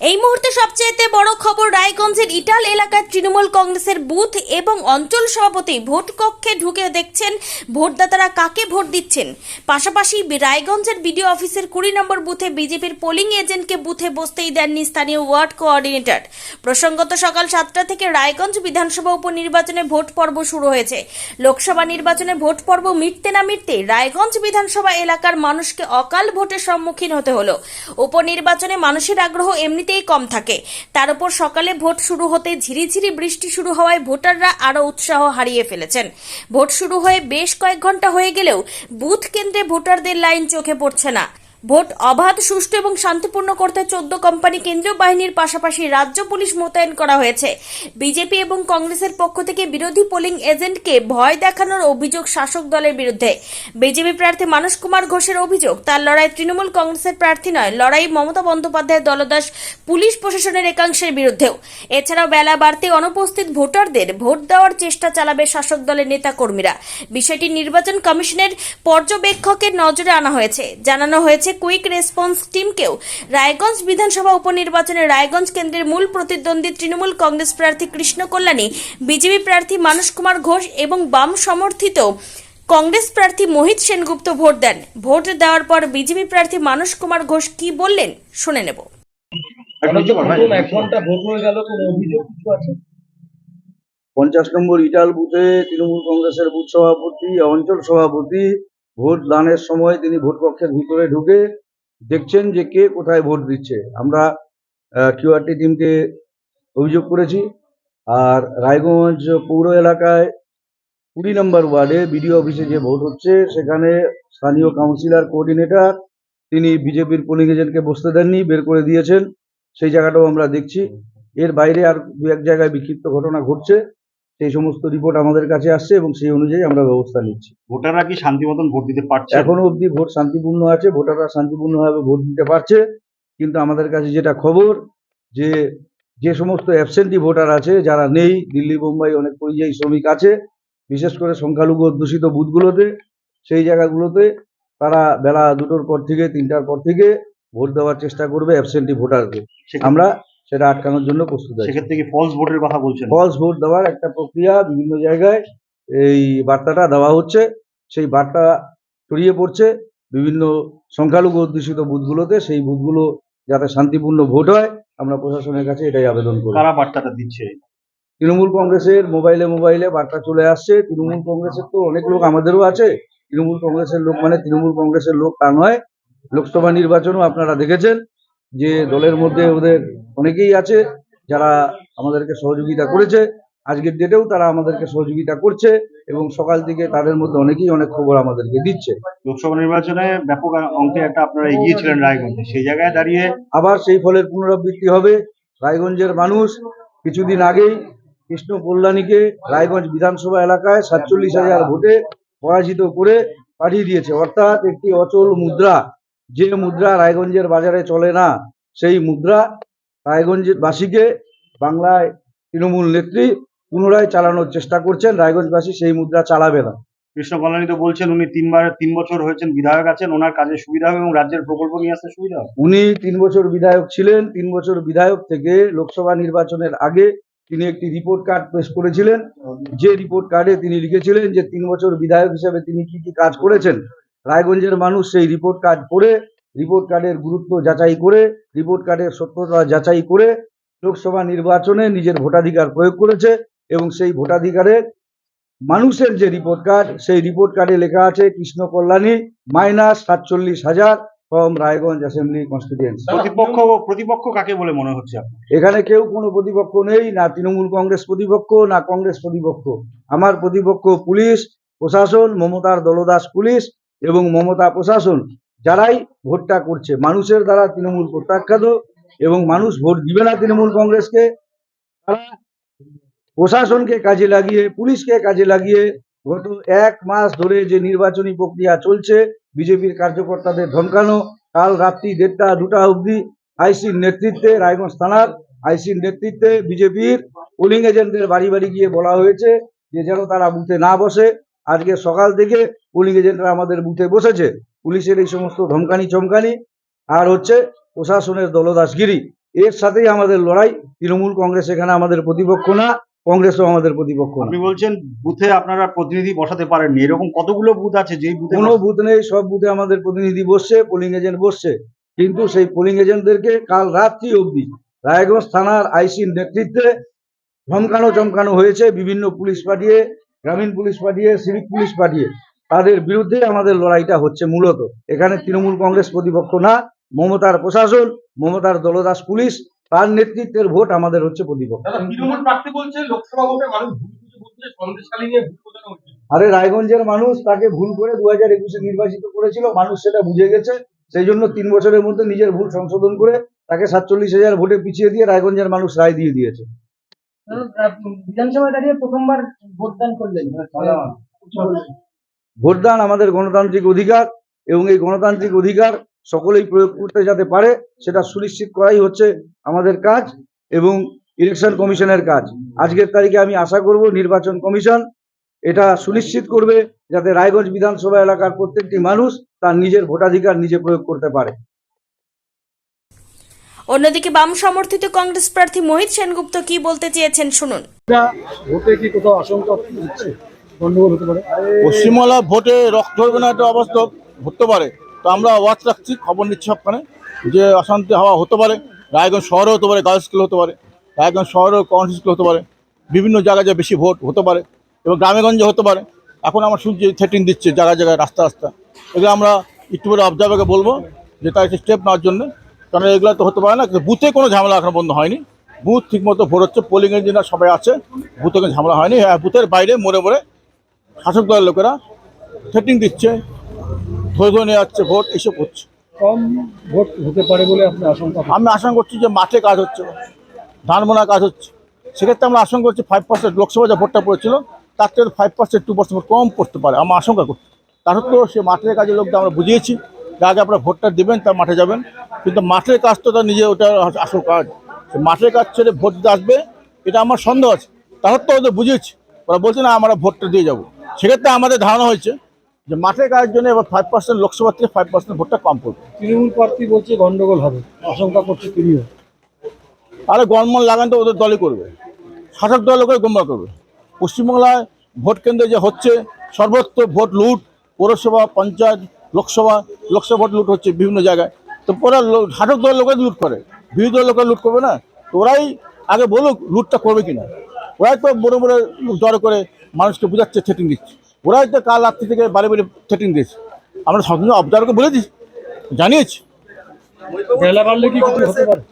এই মুহূর্তে সবচেয়ে বড় খবর রায়গঞ্জের ইটাল এলাকার তৃণমূল কংগ্রেসের বুথ এবং অঞ্চল সভাপতি ভোট কক্ষে ঢুকে দেখছেন ভোটদাতারা কাকে ভোট দিচ্ছেন। পাশাপাশি রায়গঞ্জের বিডিও অফিসের কুড়ি নম্বর বুথে বিজেপির পোলিং এজেন্টকে বুথে বসতেই দেননি স্থানীয় ওয়ার্ড কোঅর্ডিনেটর। প্রসঙ্গত সকাল সাতটা থেকে রায়গঞ্জ বিধানসভা উপনির্বাচনে ভোট পর্ব শুরু হয়েছে। লোকসভা নির্বাচনে ভোট পর্ব মিটতে না মিটতে রায়গঞ্জ বিধানসভা এলাকার মানুষকে অকাল ভোটের সম্মুখীন হতে হলো। উপনির্বাচনে মানুষের আগ্রহ এমনিতেই কম থাকে। তার উপর সকালে ভোট শুরু হতে ঝিরিঝিরি বৃষ্টি শুরু হওয়ায় ভোটাররা আরও উৎসাহ হারিয়ে ফেলেছেন। ভোট শুরু হয়ে বেশ কয়েক ঘণ্টা হয়ে গেলেও বুথ কেন্দ্রে ভোটারদের লাইন চোখে পড়ছে না। ভোট অবাধ, সুষ্ঠু এবং শান্তিপূর্ণ করতে চোদ্দ কোম্পানি কেন্দ্রীয় বাহিনীর পাশাপাশি রাজ্য পুলিশ মোতায়েন করা হয়েছে। বিজেপি এবং কংগ্রেসের পক্ষ থেকে বিরোধী পোলিং এজেন্টকে ভয় দেখানোর অভিযোগ শাসক দলের বিরুদ্ধে। বিজেপি প্রার্থী মানস কুমার ঘোষের অভিযোগ, তার লড়াই তৃণমূল কংগ্রেসের প্রার্থী নয়, লড়াই মমতা বন্দ্যোপাধ্যায়ের দলদাস, পুলিশ প্রশাসনের একাংশের বিরুদ্ধেও। এছাড়াও বেলা বাড়তে অনুপস্থিত ভোটারদের ভোট দেওয়ার চেষ্টা চালাবে শাসক দলের নেতাকর্মীরা। বিষয়টি নির্বাচন কমিশনের পর্যবেক্ষকের নজরে আনা হয়েছে। জানানো হয়েছে কুইক রেসপন্স টিমকেও। রায়গঞ্জ বিধানসভা উপনির্বাচনে রায়গঞ্জ কেন্দ্রের মূল প্রতিদ্বন্দ্বী তৃণমূল কংগ্রেস প্রার্থী কৃষ্ণ কল্যাণী বিজেপি প্রার্থী মানস কুমার ঘোষ এবং বাম সমর্থিত কংগ্রেস প্রার্থী মোহিত সেনগুপ্ত ভোট দেন। ভোট দেওয়ার পর বিজেপি প্রার্থী মানস কুমার ঘোষ কি বললেন শুনে নেব। হয়ে পঞ্চাশ নম্বর ইটাল বুথে তৃণমূল কংগ্রেসের বুথ সভাপতি অঞ্চল সভাপতি ভোট দানের সময় তিনি ভোট কক্ষের ভিতরে ঢুকে দেখছেন যে কে কোথায় ভোট দিচ্ছে। আমরা কিউআরটি টিমকে অভিযোগ করেছি আর রায়গঞ্জ পৌর এলাকায় কুড়ি নম্বর ওয়ার্ডে বিডিও অফিসে যে ভোট হচ্ছে, সেখানে স্থানীয় কাউন্সিলর কোঅর্ডিনেটর তিনি বিজেপির পোলিং এজেন্টকে বসতে দেননি, বের করে দিয়েছেন। সেই জায়গাটাও আমরা দেখছি। এর বাইরে আর দু এক জায়গায় বিক্ষিপ্ত ঘটনা ঘটছে। সেই সমস্ত রিপোর্ট আমাদের কাছে আসছে এবং সেই অনুযায়ী আমরা ব্যবস্থা নিচ্ছি। ভোটাররা কি শান্তি মতন ভোট দিতে পারছে? এখনও অবধি ভোট শান্তিপূর্ণ আছে ভোটাররা শান্তিপূর্ণভাবে ভোট দিতে পারছে কিন্তু আমাদের কাছে যেটা খবর যে যে সমস্ত অ্যাবসেন্টি ভোটার আছে যারা নেই দিল্লি বোম্বাই অনেক পরিযায়ী শ্রমিক আছে বিশেষ করে সংখ্যালঘু অধ্যুষিত বুথগুলোতে সেই জায়গাগুলোতে তারা বেলা দুটোর পর থেকে তিনটার পর থেকে ভোট দেওয়ার চেষ্টা করবে অ্যাবসেন্টি ভোটারকে আমরা সেটা আটকানোর জন্য প্রস্তুত আছি। সেক্ষেত্রে কি ফলস ভোটের কথা বলছেন? ফলস ভোট দেওয়ার একটা প্রক্রিয়া বিভিন্ন জায়গায় এই বার্তাটা দেওয়া হচ্ছে। সেই বার্তা ছড়িয়ে পড়ছে বিভিন্ন সংখ্যালঘু অধ্যুষিত বুথগুলোতে। সেই বুথগুলো যাতে শান্তিপূর্ণ ভোট হয় আমরা প্রশাসনের কাছে এটাই আবেদন করি কারা বার্তাটা দিচ্ছে? তৃণমূল কংগ্রেসের মোবাইলে মোবাইলে বার্তা চলে আসছে। তৃণমূল কংগ্রেসের তো অনেক লোক আমাদেরও আছে। তৃণমূল কংগ্রেসের লোক মানে তৃণমূল কংগ্রেসের লোক তা নয় লোকসভা নির্বাচনও আপনারা দেখেছেন। যে দলের মধ্যে ওদের অনেকেই আছে যারা আমাদেরকে সহযোগিতা করেছে। আজকের ডেটেও তারা আমাদেরকে সহযোগিতা করছে এবং সকাল থেকে তাদের মধ্যে অনেকেই অনেক খবর আমাদেরকে দিচ্ছে। লোকসভা নির্বাচনে ব্যাপক অঙ্কে একটা আপনারা এগিয়ে ছিলেন রায়গঞ্জে। সেই জায়গায় দাঁড়িয়ে আবার সেই ফলের পুনরাবৃত্তি হবে। রায়গঞ্জের মানুষ কিছুদিন আগেই কৃষ্ণ কল্যাণীকে রায়গঞ্জ বিধানসভা এলাকায় সাতচল্লিশ হাজার ভোটে পরাজিত করে পাঠিয়ে দিয়েছে। অর্থাৎ একটি অচল মুদ্রা। যে মুদ্রা রায়গঞ্জের বাজারে চলে না সেই মুদ্রা রায়গঞ্জের বাসীকে বাংলায় তৃণমূল নেত্রী পুনরায় চালানোর চেষ্টা করছেন। রায়গঞ্জবাসী সেই মুদ্রা চালাবে না। কৃষ্ণ কল্যাণী তো বলছেন উনি তিনবার তিন বছর হয়েছেন বিধায়ক আছেন ওনার কাজে সুবিধা হবে এবং রাজ্যের প্রকল্প নিয়ে আসতে সুবিধা হবে? উনি তিন বছর বিধায়ক ছিলেন তিন বছর বিধায়ক থেকে লোকসভা নির্বাচনের আগে তিনি একটি রিপোর্ট কার্ড পেশ করেছিলেন। যে রিপোর্ট কার্ডে তিনি লিখেছিলেন যে তিন বছর বিধায়ক হিসেবে তিনি কি কি কাজ করেছেন রায়গঞ্জের মানুষ সেই রিপোর্ট কার্ড পড়ে রিপোর্ট কার্ডের গুরুত্ব যাচাই করে রিপোর্ট কার্ডের সত্যতা যাচাই করে লোকসভা নির্বাচনে নিজের ভোটাধিকার প্রয়োগ করেছে এবং সেই ভোটাধিকারের মানুষের যে রিপোর্ট কার্ড সেই রিপোর্ট কার্ডে লেখা আছে কৃষ্ণ কল্যাণী মাইনাস সাতচল্লিশ হাজার ফ্রম রায়গঞ্জ অ্যাসেম্বলি কনস্টিটিউয়েন্সি প্রতিপক্ষ প্রতিপক্ষ কাকে বলে মনে হচ্ছে এখানে কেউ কোনো প্রতিপক্ষ নেই না তৃণমূল কংগ্রেস প্রতিপক্ষ না কংগ্রেস প্রতিপক্ষ। আমার প্রতিপক্ষ পুলিশ প্রশাসন মমতার দলদাস পুলিশ এবং মমতা প্রশাসন যারাই ভোটটা করছে, মানুষের দ্বারা তৃণমূল প্রত্যাখ্যাত এবং মানুষ ভোট দিবে না তৃণমূল কংগ্রেসকে, তারা প্রশাসনকে কাজে লাগিয়ে, পুলিশকে কাজে লাগিয়ে গত এক মাস ধরে যে নির্বাচনী প্রক্রিয়া চলছে, বিজেপির কার্যকর্তাদের ধমকানো, কাল রাত্রি দেড়টা, দুটা অবধি আইসির নেতৃত্বে, রায়গঞ্জ থানার আইসির নেতৃত্বে বিজেপির পোলিং এজেন্টদের বাড়ি বাড়ি গিয়ে বলা হয়েছে যে যেন তারা বুথে না বসে। আজকে সকাল থেকে পোলিং এজেন্টরা আমাদের বুথে বসেছে। পুলিশের এই সমস্ত ধমকানি চমকানি আর হচ্ছে প্রশাসনের দলদাসগিরি। এর সাথেই আমাদের লড়াই। তৃণমূল কংগ্রেস এখানে আমাদের প্রতিপক্ষ না কংগ্রেসও আমাদের প্রতিপক্ষ আপনি বলছেন বুথে আপনারা প্রতিনিধি বসাতে পারেননি। এরকম কতগুলো বুথ আছে যেই বুথে কোনো বুথ নেই সব বুথে আমাদের প্রতিনিধি বসছে পোলিং এজেন্ট বসছে। কিন্তু সেই পোলিং এজেন্টদেরকে কাল রাত্রি অবধি রায়গঞ্জ থানার আইসির নেতৃত্বে ধমকানো চমকানো হয়েছে। বিভিন্ন পুলিশ পাঠিয়ে গ্রামীণ পুলিশ পাঠিয়ে সিভিক পুলিশ পাঠিয়ে তাদের বিরুদ্ধে আমাদের লড়াইটা হচ্ছে মূলত। এখানে তৃণমূল কংগ্রেস প্রতিপক্ষ না মমতার প্রশাসন মমতার দলদাস পুলিশ তার নেতৃত্বের ভোট আমাদের হচ্ছে প্রতিপক্ষ। তৃণমূল প্রার্থী বলছে লোকসভা ভোটে মানুষ আরে রায়গঞ্জের মানুষ তাকে ভুল করে দু হাজার একুশে নির্বাচিত করেছিল মানুষ সেটা বুঝে গেছে। সেই জন্য তিন বছরের মধ্যে নিজের ভুল সংশোধন করে তাকে সাতচল্লিশ হাজার ভোটে পিছিয়ে দিয়ে রায়গঞ্জের মানুষ রায় দিয়ে দিয়েছে। বিধানসভায় দাঁড়িয়ে প্রথমবার ভোটদান করলেন। ভোটদান আমাদের গণতান্ত্রিক অধিকার এবং এই গণতান্ত্রিক অধিকার সকলেই প্রয়োগ করতে যাতে পারে সেটা সুনিশ্চিত করাই হচ্ছে আমাদের কাজ এবং ইলেকশন কমিশনের কাজ। আজকের তারিখে আমি আশা করব নির্বাচন কমিশন এটা সুনিশ্চিত করবে যাতে রায়গঞ্জ বিধানসভা এলাকার প্রত্যেকটি মানুষ তার নিজের ভোটাধিকার নিজে প্রয়োগ করতে পারে। অন্যদিকে বাম সমর্থিত কংগ্রেস প্রার্থী মোহিত সেনগুপ্ত কি বলতে চেয়েছেন শুনুন। ভোটে কি কোথাও আশঙ্কা হচ্ছে? গন্ডগোল হতে পারে। পশ্চিমবাংলা ভোটে রক্ত ধরবে না একটা অবস্থা হতে পারে। তো আমরা ওয়াচ রাখছি খবর নিচ্ছি সবখানে যে অশান্তি হাওয়া হতে পারে রায়গঞ্জ শহরে হতে পারে গার্লস স্কুল হতে পারে রায়গঞ্জ শহরেও কনভেন্ট স্কুল হতে পারে বিভিন্ন জায়গায় যে বেশি ভোট হতে পারে এবং গ্রামেগঞ্জে হতে পারে। এখন আমার শুনছি থ্রেটিং দিচ্ছে জায়গায় জায়গায় রাস্তা রাস্তা। এগুলো আমরা একটু করে অবজার্ভারকে বলব যে তার স্টেপ নেওয়ার জন্য কারণ এগুলো তো হতে পারে না কিন্তু বুথে কোনো ঝামেলা এখনও বন্ধ হয়নি। বুথ ঠিকমতো ভোট হচ্ছে পোলিং ইঞ্জিনিয়ার সবাই আছে বুথে কোনো ঝামেলা হয়নি। হ্যাঁ বুথের বাইরে মোড়ে মোড়ে শাসক দলের লোকেরা থ্রেটিং দিচ্ছে ধরে ধরে নিয়ে যাচ্ছে ভোট এসব করছে কম ভোট হতে পারে বলে আপনি আশঙ্কা আমি আশঙ্কা করছি যে মাঠে কাজ হচ্ছে ধান বোনা কাজ হচ্ছে। সেক্ষেত্রে আমরা আশঙ্কা করছি ফাইভ পার্সেন্ট লোকসভা যে ভোটটা পড়েছিল তার থেকে ফাইভ পার্সেন্ট টু পার্সেন্ট কম পড়তে পারে। আমরা আশঙ্কা করছি। তার সত্ত্বেও সে মাঠের কাজের লোকদের আমরা বুঝিয়েছি। আগে আপনারা ভোটটা দেবেন তার মাঠে যাবেন। কিন্তু মাঠের কাজ তো তার নিজে ওটা আসল কাজ। মাঠের কাজ ছেড়ে ভোট দিতে আসবে এটা আমার সন্দেহ আছে। তার তো ওদের বুঝিয়েছি ওরা বলছে না আমরা ভোটটা দিয়ে যাব। সেক্ষেত্রে আমাদের ধারণা হয়েছে যে মাঠের কাজের জন্য এবার ফাইভ পার্সেন্ট লোকসভা থেকে ফাইভ পার্সেন্ট ভোটটা কম পড়বে। তৃণমূল প্রার্থী বলছে গন্ডগোল হবে। আশঙ্কা করছে তিনিও। তাহলে গণমন লাগান তো ওদের দলই করবে। শাসক দল করে গোমরা করবে। পশ্চিমবাংলায় ভোট কেন্দ্রে যে হচ্ছে সর্বত্র ভোট লুট পৌরসভা পঞ্চায়েত লোকসভা লোকসভা ভোট লুট হচ্ছে বিভিন্ন জায়গায়। তো ওরা লো- শাসক দল লোকের লুট করে। বিরোধী দল লোকের লুট করবে না। তো ওরাই আগে বলুক লুটটা করবে কিনা। ওরাই তো বড় বড় জড়ো করে মানুষকে বোঝাচ্ছে থ্রেটিং দিচ্ছে। ওরাই তো কাল রাত্রি থেকে বাড়ি বাড়ি থ্রেটিং দিয়েছে। আমরা সবসময় অবজার্ভকে বলে দিচ্ছি জানিয়েছি। বেলা বাড়লে কি হতে পারে?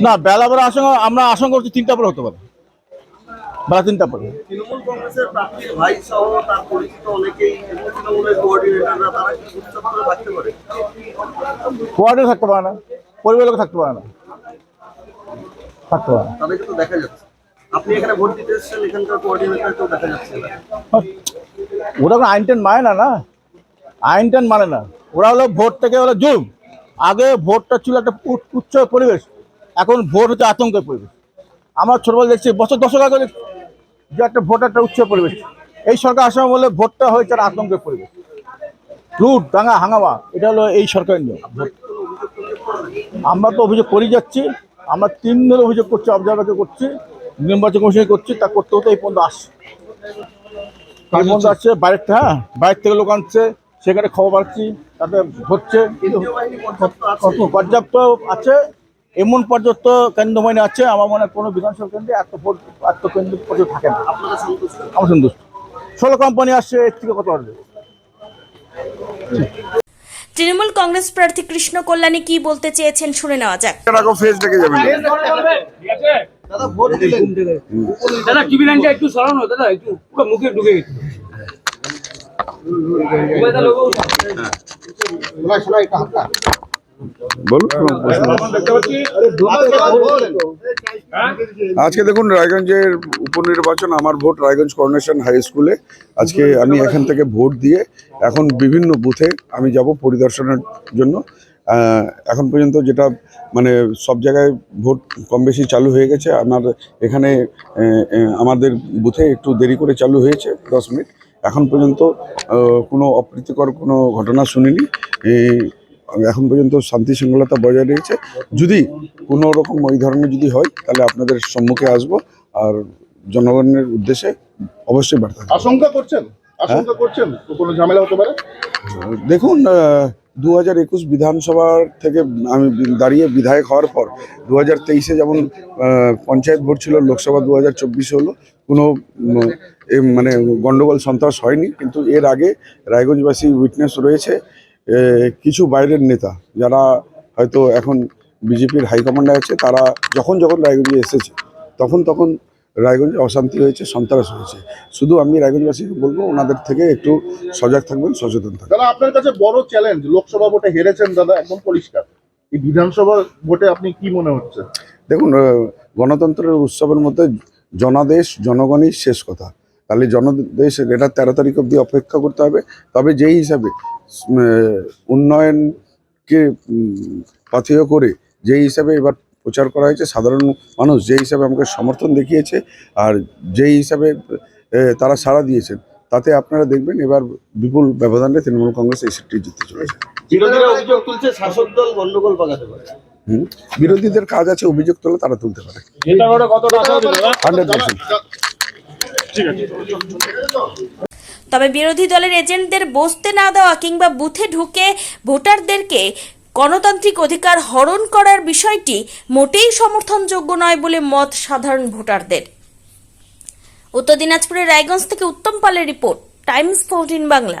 না বেলা বেলা আশঙ্কা আমরা আশঙ্কা করছি তিনটা পরে হতে পারে। বেলা তিনটা পরে তৃণমূল কংগ্রেসের প্রার্থীর ভাই সহ তার পরিচিত অনেকেই তৃণমূলের কোঅর্ডিনেটররা তারা কি থাকতে পারে? কোয়ার্ডে থাকতে পারে না। পরিবারের থাকতে পারে না। থাকতে পারে তাদেরকে তো দেখা যাচ্ছে। আপনি এখানে ভোট দিতে এসেছেন এখানকার কোঅর্ডিনেটর কেউ দেখা যাচ্ছে না। ওরা কোনো আইন টেন মানে না না। আইন টেন মানে না। ওরা হলো ভোট থেকে হলো জুম। আগে ভোটটা ছিল একটা উচ্চ- পরিবেশ। এখন ভোট হচ্ছে আতঙ্কের পরিবেশ। আমরা ছোটবেলা দেখছি বছর দশক আগে যে একটা ভোট একটা উচ্চ পরিবেশ। এই সরকার আসার বলে ভোটটা হয়েছে আর আতঙ্কের পরিবেশ। লুট দাঙ্গা হাঙ্গামা এটা হলো এই সরকারের নিয়ম। আমরা তো অভিযোগ করে যাচ্ছি আমরা তিন ধরে অভিযোগ করছি অবজারভারকে করছি নির্বাচন কমিশনে করছি তা করতে হতে এই পর্যন্ত আসছে। এই পর্যন্ত আসছে বাইরের থেকে হ্যাঁ বাইরের থেকে লোক আনছে সেখানে খবর পাচ্ছি তাতে হচ্ছে। কত পর্যাপ্ত আছে এমন পর্যন্ত কেন্দ্র বাহিনী আছে আমার মনে হয় কোনো বিধানসভা কেন্দ্রে এত ভোট এত কেন্দ্র পর্যন্ত থাকে না। আমার সন্তুষ্ট। ষোলো কোম্পানি আসছে এর থেকে কত আসবে? তৃণমূল কংগ্রেস প্রার্থী কৃষ্ণ কল্যাণী কি বলতে চেয়েছেন শুনে নেওয়া যাক। যাবেন। দাদা ভোট দাদা টিভি লাইনটা একটু সরানো দাদা একটু পুরো মুখে ঢুকে গেছে। বলুন কোনো আজকে দেখুন রায়গঞ্জের উপনির্বাচন আমার ভোট রায়গঞ্জ করোনেশন হাই স্কুলে আজকে আমি এখান থেকে ভোট দিয়ে এখন বিভিন্ন বুথে আমি যাব পরিদর্শনের জন্য এখন পর্যন্ত যেটা মানে সব জায়গায় ভোট কম বেশি চালু হয়ে গেছে আমার এখানে আমাদের বুথে একটু দেরি করে চালু হয়েছে দশ মিনিট এখন পর্যন্ত কোনো অপ্রীতিকর কোনো ঘটনা শুনিনি এই এখন পর্যন্ত শান্তি শৃঙ্খলতা বজায় রয়েছে যদি কোনো রকম ওই ধরনের যদি হয় তাহলে আপনাদের সম্মুখে আসব আর জনগণের উদ্দেশ্যে অবশ্যই বার্তা। আশঙ্কা করছেন? আশঙ্কা করছেন? কোনো ঝামেলা হতে পারে? দেখুন দু হাজার একুশ বিধানসভার থেকে আমি দাঁড়িয়ে বিধায়ক হওয়ার পর দু হাজার তেইশে যেমন পঞ্চায়েত ভোট ছিল লোকসভা দু হাজার চব্বিশে হলো কোনো মানে গন্ডগোল সন্ত্রাস হয়নি কিন্তু এর আগে রায়গঞ্জবাসী উইটনেস রয়েছে কিছু বাইরের নেতা যারা হয়তো এখন বিজেপির হাইকমান্ডে আছে তারা যখন যখন রায়গঞ্জে এসেছে তখন তখন রায়গঞ্জে অশান্তি হয়েছে সন্ত্রাস হয়েছে। শুধু আমি রায়গঞ্জবাসীকে বলব ওনাদের থেকে একটু সজাগ থাকবেন সচেতন থাকবেন। দাদা আপনার কাছে বড় চ্যালেঞ্জ লোকসভা ভোটে হেরেছেন দাদা একদম পরিষ্কার। এই বিধানসভা ভোটে আপনি কি মনে হচ্ছে? দেখুন গণতন্ত্রের উৎসবের মধ্যে জনাদেশ জনগণই শেষ কথা। তাহলে জনদেশ এটা তেরো তারিখ অবধি অপেক্ষা করতে হবে। তবে যেই হিসাবে উন্নয়নকে পাথেয় করে যেই হিসাবে এবার প্রচার করা হয়েছে সাধারণ মানুষ যে হিসাবে আমাকে সমর্থন দেখিয়েছে আর যেই হিসাবে তারা সাড়া দিয়েছেন তাতে আপনারা দেখবেন এবার বিপুল ব্যবধানে তৃণমূল কংগ্রেস এই সিটটি জিততে চলেছে। অভিযোগ তুলছে শাসক দল গন্ডগোল পাকাতে পারে। হুম? বিরোধীদের কাজ আছে অভিযোগ তোলা তারা তুলতে পারে। Hundred percent. তবে বিরোধী দলের এজেন্টদের বসতে না দেওয়া কিংবা বুথে ঢুকে ভোটারদেরকে গণতান্ত্রিক অধিকার হরণ করার বিষয়টি মোটেই সমর্থনযোগ্য নয় বলে মত সাধারণ ভোটারদের। উত্তর দিনাজপুরের রায়গঞ্জ থেকে উত্তম পালের রিপোর্ট, টাইমস ফোরটিন বাংলা।